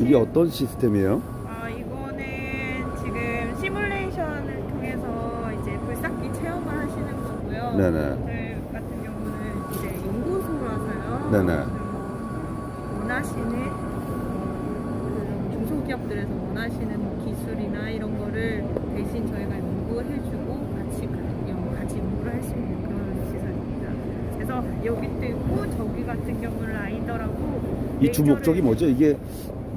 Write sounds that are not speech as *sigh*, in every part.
이게 어떤 시스템이에요? 아, 이거는 지금 시뮬레이션을 통해서 이제 불삭기 체험을 하시는 거고요. 네네. 저희 같은 경우는 이제 연구소라서요. 네네. 그 원하시는 그 중소기업들에서 원하시는 뭐 기술이나 이런 거를 대신 저희가 연구해주고 같이 연- 같이 연구를 할 수 있는 그런 시설입니다. 그래서 여기도 있고 저기 같은 경우는 라이더라고 이 주 목적이 레이저를- 뭐죠? 이게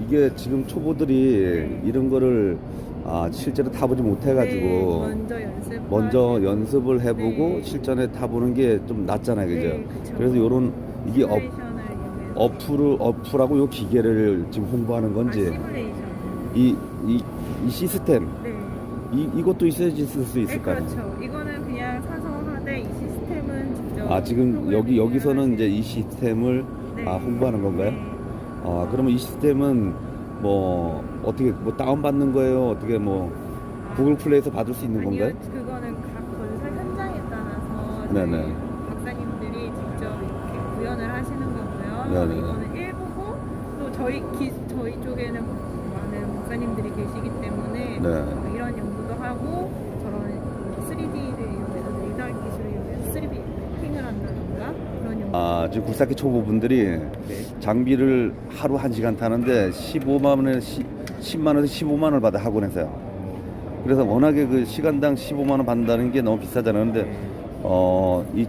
이게 지금 초보들이 네. 이런 거를 아, 실제로 타보지 네, 못해가지고 먼저 연습 먼저 연습을 해보고 네. 실전에 타보는 게 좀 낫잖아요, 그죠? 네, 그쵸. 그래서 요런 이게 업, 시뮬레이션을 어플을 어플하고 요 기계를 지금 홍보하는 아, 건지 시뮬레이션 이, 이, 이 시스템 네. 이, 이것도 있어야지 쓸 수 네, 있을까요? 그렇죠. 이거는 그냥 사서 하되 이 시스템은 직접 아 지금 여기 여기서는 이제 이 시스템을 네. 아, 홍보하는 건가요? 네. 아 그러면 이 시스템은 뭐 어떻게 뭐 다운 받는 거예요? 어떻게 뭐 아, 구글 플레이에서 받을 수 있는 아니요, 건가요? 그거는 각 건설 현장에 따라서 네네. 박사님들이 직접 이렇게 구현을 하시는 거고요. 네네. 이거는 일부고 또 저희 기, 저희 쪽에는 많은 박사님들이 계시기 때문에 네. 뭐 이런 연구도 하고 저런 3D를 이용해서 레이더 기술을 이용해서 3D 핑을 한다던가 그런 연구. 아 지금 굴삭기 초보분들이 장비를 하루 한 시간 타는데 15만 원에 10만 원에서 15만 원을 받아 학원에서요. 그래서 워낙에 그 시간당 15만 원 받는다는 게 너무 비싸잖아요. 근데 어 이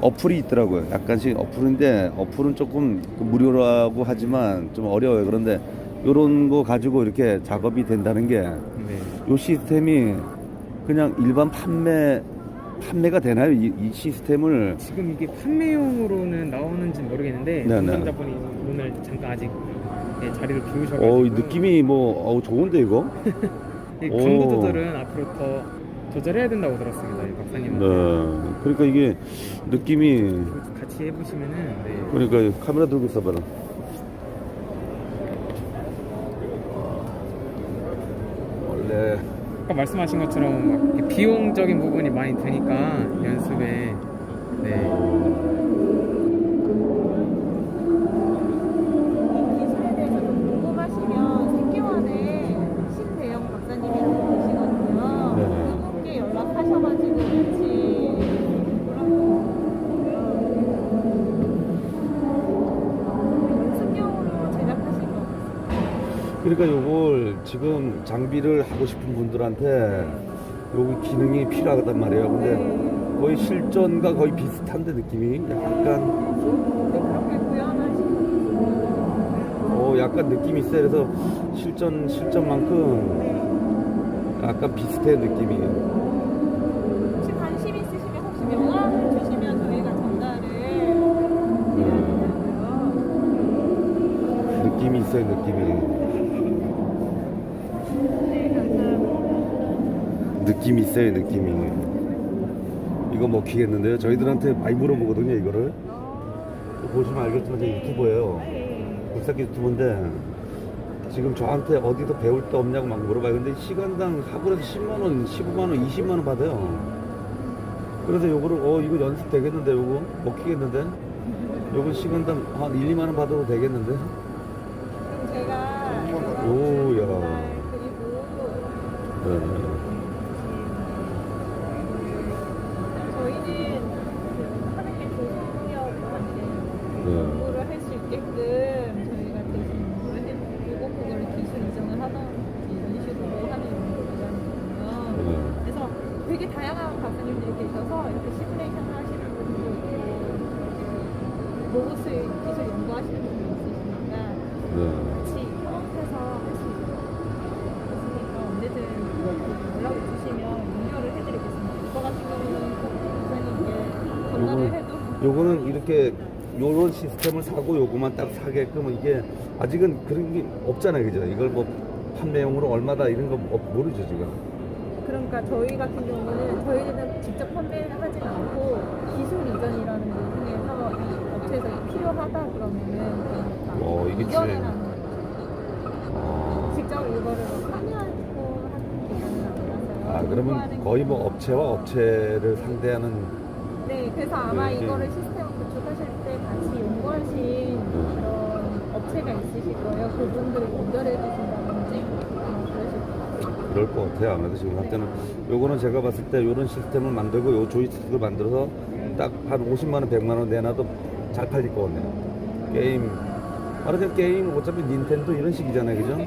어플이 있더라고요. 약간씩 어플인데 어플은 조금 그 무료라고 하지만 좀 어려워요. 그런데 요런 거 가지고 이렇게 작업이 된다는 게요 네. 시스템이 그냥 일반 판매 판매가 되나요? 이, 이 시스템을 지금 이게 판매용으로는 나오는지 모르겠는데 네 네. 담당자분이 오늘 잠깐 아직 네, 자리를 비우셔가지고 어, 이 느낌이 뭐 어우 좋은데 이거? *laughs* 이 오. 강도 조절은 앞으로 더 조절해야 된다고 들었습니다. 이 박사님한테 네. 그러니까 이게 느낌이 같이 해보시면은 네. 그러니까 카메라 들고 있어봐라. 원래 아까 말씀하신 것처럼 비용적인 부분이 많이 드니까 연습에 네. 그러니까 요걸 지금 장비를 하고 싶은 분들한테 요 기능이 필요하단 말이에요. 근데 거의 실전과 거의 비슷한데 느낌이 약간 어 약간 느낌이 있어요. 그래서 실전 실전만큼 약간 비슷해 느낌이. 혹시 관심 있으시면 혹시 명함을 주시면 저희가 전달을 음. 느낌이 있어요 느낌이. 네, 감사합니다. 느낌이 있어요 느낌이. 이거 먹히겠는데요? 저희들한테 많이 물어보거든요 이거를. 어, 보시면 알겠지만 제 유튜버예요. 네. 굴삭기 유튜버인데 지금 저한테 어디서 배울 데 없냐고 막 물어봐요. 근데 시간당 학원에서 10만 원, 15만 원, 20만 원 받아요. 그래서 요거를 어 이거 연습 되겠는데 요거 먹히겠는데 요거 시간당 한 1, 2만 원 받아도 되겠는데 제가 오야. 네, 그리고 네. 저희는 그 하는 게 조선기업한테 네. 연구를 할 수 있게끔 저희가 대신 연구를 해보고 그거를 기술 이전을 하던지 이런 식으로 하는 연구잖아요. 네. 그래서 되게 다양한 박사님들이 계셔서 이렇게 시뮬레이션을 하시는 분도 있고 로봇 기술 연구하시는 분도 있으시니까 네. 같이 협업해서 할 수 있으니까 언제든 연락을 주시면 연결을 해드리겠습니다. 이거 같은 경우는 전달을 요거는- 해도 요거는 이렇게 요런 시스템을 사고 요거만 딱 사게끔 이게 아직은 그런 게 없잖아요, 그죠? 이걸 뭐 판매용으로 얼마다 이런 거 없- 모르죠 지금. 그러니까 저희 같은 경우는 저희는 직접 판매를 하진 않고 기술 이전이라는 걸 통해서 이 업체에서 이게 필요하다 그러면은 그러니까 어, 이게 거죠. 아. 직접 이거를 뭐 판매하고 하는 기간은 아니라서요. 아 그러면 거의 뭐 업체와 업체를 상대하는 네, 그래서 아마 네, 이거를 시스템을 구축하실 때 같이 연구하신 그런 업체가 있으실 거예요. 그분들 어려울 것 같아요. 아무래도 지금 상태는 요거는 제가 봤을 때 요런 시스템을 만들고 요 조이스틱을 만들어서 딱 한 50만 원, 100만 원 내놔도 잘 팔릴 것 같네요. 게임 말하자면 게임 어차피 닌텐도 이런 식이잖아요, 그죠?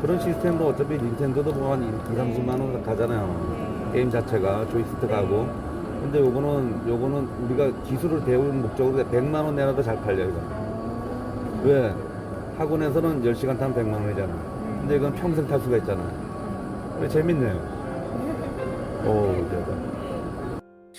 그런 시스템도 어차피 닌텐도도 뭐한 2, 30만 원 가잖아요. 게임 자체가 조이스틱 가고. 근데 요거는 요거는 우리가 기술을 배우는 목적으로 100만 원 내놔도 잘 팔려요, 이거. 왜? 학원에서는 10시간 타면 100만 원이잖아. 근데 이건 평생 탈 수가 있잖아. 왜 재밌네요. 오, 대박.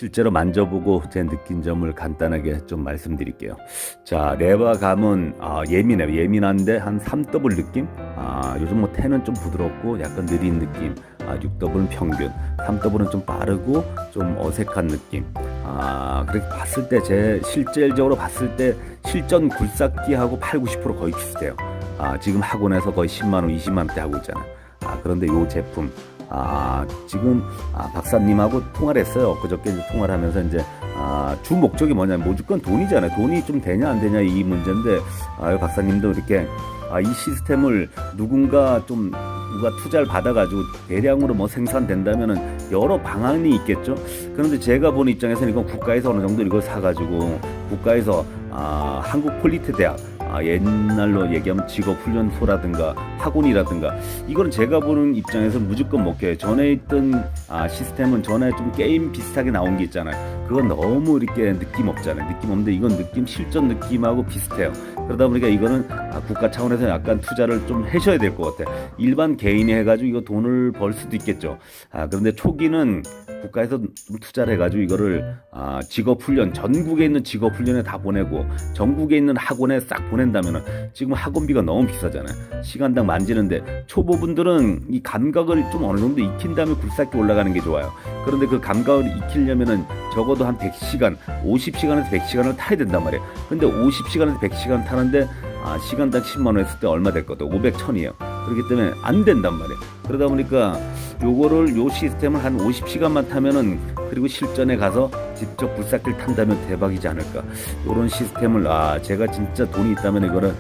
실제로 만져보고 제 느낀 점을 간단하게 좀 말씀드릴게요. 자, 레바 감은 아, 예민해요. 예민한데 한 3더블 느낌? 아, 요즘 뭐 10은 좀 부드럽고 약간 느린 느낌. 아, 6더블은 평균. 3더블은 좀 빠르고 좀 어색한 느낌. 아, 그렇게 봤을 때 제 실질적으로 봤을 때 실전 굴삭기하고 8, 90% 거의 비슷해요. 아, 지금 학원에서 거의 10만 원, 20만 원대 하고 있잖아요. 아, 그런데 요 제품 아, 지금 아, 박사님하고 통화를 했어요. 그저께 이제 통화를 하면서 이제 아, 주 목적이 뭐냐면 무조건 돈이잖아요. 돈이 좀 되냐 안 되냐 이 문제인데 아, 박사님도 이렇게 아, 이 시스템을 누군가 좀 누가 투자를 받아가지고 대량으로 뭐 생산된다면은 여러 방안이 있겠죠. 그런데 제가 본 입장에서는 이건 국가에서 어느 정도 이걸 사가지고 국가에서 아, 한국 폴리트 대학 아, 옛날로 얘기하면 직업훈련소라든가 학원이라든가 이거는 제가 보는 입장에서 무조건 먹혀요. 전에 있던 아, 시스템은 전에 좀 게임 비슷하게 나온 게 있잖아요. 그건 너무 이렇게 느낌 없잖아요. 느낌 없는데 이건 느낌 실전 느낌하고 비슷해요. 그러다 보니까 이거는 아, 국가 차원에서 약간 투자를 좀 하셔야 될 것 같아요. 일반 개인이 해가지고 이거 돈을 벌 수도 있겠죠. 아, 그런데 초기는 국가에서 좀 투자를 해가지고 이거를 아, 직업훈련 전국에 있는 직업훈련에 다 보내고 전국에 있는 학원에 싹 보낸다면은 지금 학원비가 너무 비싸잖아요. 시간당 만지는데 초보분들은 이 감각을 좀 어느 정도 익힌 다음에 굴삭기 올라가는 게 좋아요. 그런데 그 감각을 익히려면은 적어도 한 100시간, 50시간에서 100시간을 타야 된단 말이에요. 근데 50시간에서 100시간 타는데 아, 시간당 10만 원 했을 때 얼마 될 거다? 500, 1000이에요. 그렇기 때문에 안 된단 말이에요. 그러다 보니까 요거를 요 시스템을 한 50시간만 타면은 그리고 실전에 가서 직접 굴삭기를 탄다면 대박이지 않을까. 요런 시스템을 아 제가 진짜 돈이 있다면 이거를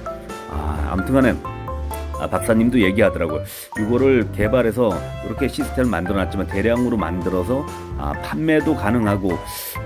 아 아무튼간에 아, 박사님도 얘기하더라고요. 이거를 개발해서 이렇게 시스템을 만들어놨지만 대량으로 만들어서 아, 판매도 가능하고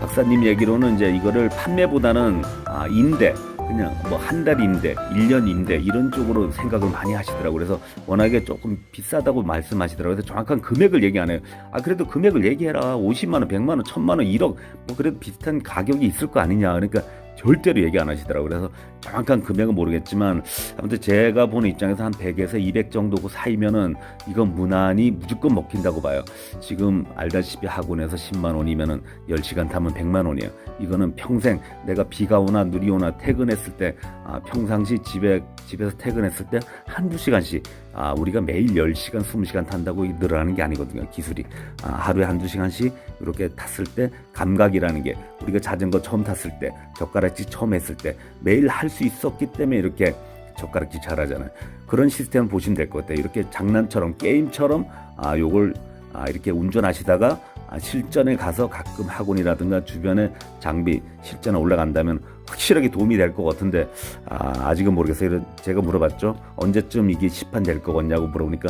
박사님 얘기로는 이제 이거를 판매보다는 아, 임대 그냥 뭐 한 달 임대, 1년 임대 이런 쪽으로 생각을 많이 하시더라고요. 그래서 워낙에 조금 비싸다고 말씀하시더라고요. 그래서 정확한 금액을 얘기 안 해요. 아 그래도 금액을 얘기해라. 50만 원, 100만 원, 1000만 원, 1억 뭐 그래도 비슷한 가격이 있을 거 아니냐. 그러니까 절대로 얘기 안 하시더라고요. 그래서 정확한 금액은 모르겠지만 아무튼 제가 보는 입장에서 한 100에서 200 정도 사이면은 이건 무난히 무조건 먹힌다고 봐요. 지금 알다시피 학원에서 10만 원이면은 10시간 타면 100만 원이에요. 이거는 평생 내가 비가 오나 눈이 오나 퇴근했을 때 아, 평상시 집에 집에서 퇴근했을 때 한두 시간씩 아, 우리가 매일 10시간, 20시간 탄다고 늘어나는 게 아니거든요. 기술이. 아, 하루에 한두 시간씩 이렇게 탔을 때 감각이라는 게 우리가 자전거 처음 탔을 때 젓가락질 처음 했을 때 매일 할 수 있었기 때문에 이렇게 젓가락질 잘하잖아요. 그런 시스템 보시면 될 것 같아요. 이렇게 장난처럼 게임처럼 아 요걸 아 이렇게 운전하시다가 아, 실전에 가서 가끔 학원이라든가 주변에 장비 실전에 올라간다면 확실하게 도움이 될 것 같은데 아, 아직은 모르겠어요. 제가 물어봤죠. 언제쯤 이게 시판될 거겠냐고 물어보니까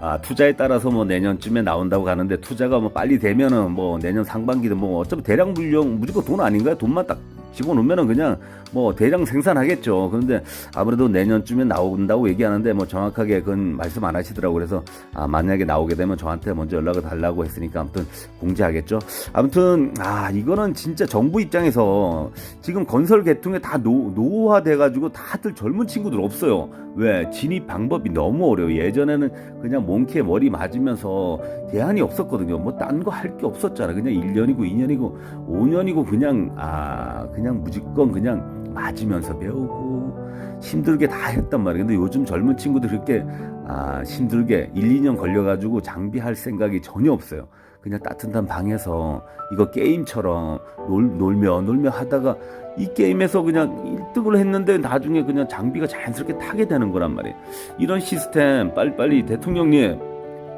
아, 투자에 따라서 뭐 내년쯤에 나온다고 하는데 투자가 뭐 빨리 되면은 뭐 내년 상반기든 뭐 어차피 대량 물량 무조건 돈 아닌가요? 돈만 딱 집어넣으면은 그냥 뭐 대량 생산하겠죠. 그런데 아무래도 내년쯤에 나온다고 얘기하는데 뭐 정확하게 그건 말씀 안 하시더라고. 그래서 아, 만약에 나오게 되면 저한테 먼저 연락을 달라고 했으니까 아무튼 공지하겠죠. 아무튼 아 이거는 진짜 정부 입장에서 지금 건설 계통에 다 노, 노후화돼 가지고 다들 젊은 친구들 없어요. 왜 진입 방법이 너무 어려워. 예전에는 그냥 몽키에 머리 맞으면서 대안이 없었거든요. 뭐 딴 거 할 게 없었잖아. 그냥 1년이고 2년이고 5년이고 그냥 아 그냥 무조건 그냥 맞으면서 배우고 힘들게 다 했단 말이에요. 근데 요즘 젊은 친구들 그렇게 아 힘들게 1, 2년 걸려가지고 장비할 생각이 전혀 없어요. 그냥 따뜻한 방에서 이거 게임처럼 놀, 놀며 놀며 하다가 이 게임에서 그냥 1등을 했는데 나중에 그냥 장비가 자연스럽게 타게 되는 거란 말이에요. 이런 시스템 빨리빨리 대통령님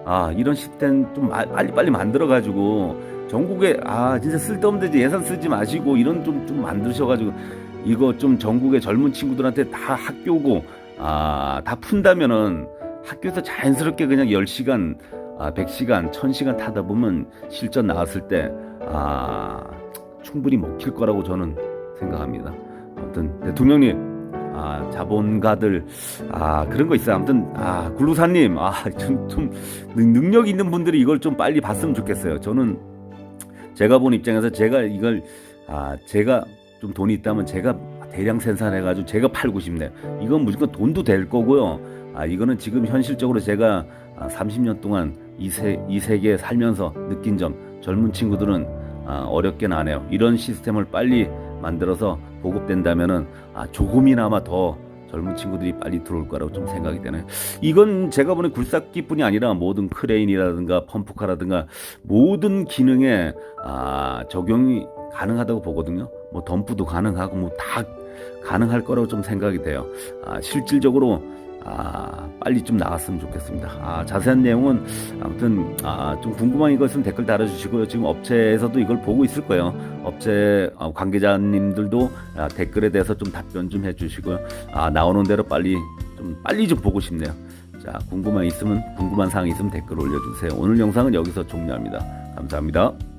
아 이런 시스템 좀 마- 빨리빨리 만들어가지고 전국에 아 진짜 쓸데없는 데 예산 쓰지 마시고 이런 좀 좀 만드셔가지고 이거 좀 전국의 젊은 친구들한테 다 학교고 아 다 푼다면은 학교에서 자연스럽게 그냥 10시간 아, 100시간, 1000시간 타다 보면 실전 나왔을 때 아, 충분히 먹힐 거라고 저는 생각합니다. 아무튼 대통령님 아, 자본가들 아 그런 거 있어요. 아무튼 아 굴루사님 아좀 좀 능력 있는 분들이 이걸 좀 빨리 봤으면 좋겠어요. 저는 제가 본 입장에서 제가 이걸 아 제가 좀 돈이 있다면 제가 대량 생산해가지고 제가 팔고 싶네요. 이건 무조건 돈도 될 거고요. 아 이거는 지금 현실적으로 제가 아, 30년 동안 이, 세, 이 세계에 살면서 느낀 점 젊은 친구들은 아, 어렵게는 안 해요. 이런 시스템을 빨리 만들어서 보급된다면은 아, 조금이나마 더 젊은 친구들이 빨리 들어올 거라고 좀 생각이 되네요. 이건 제가 보는 굴삭기뿐이 아니라 모든 크레인이라든가 펌프카라든가 모든 기능에 아, 적용이 가능하다고 보거든요. 뭐 덤프도 가능하고 뭐 다 가능할 거라고 좀 생각이 돼요. 아, 실질적으로 아, 빨리 좀 나갔으면 좋겠습니다. 아, 자세한 내용은 아무튼 아, 좀 궁금한 거 있으면 댓글 달아주시고요. 지금 업체에서도 이걸 보고 있을 거예요. 업체 어, 관계자님들도 아, 댓글에 대해서 좀 답변 좀 해주시고요. 아, 나오는 대로 빨리 좀 빨리 좀 보고 싶네요. 자, 궁금한 있으면 궁금한 사항 있으면 댓글 올려주세요. 오늘 영상은 여기서 종료합니다. 감사합니다.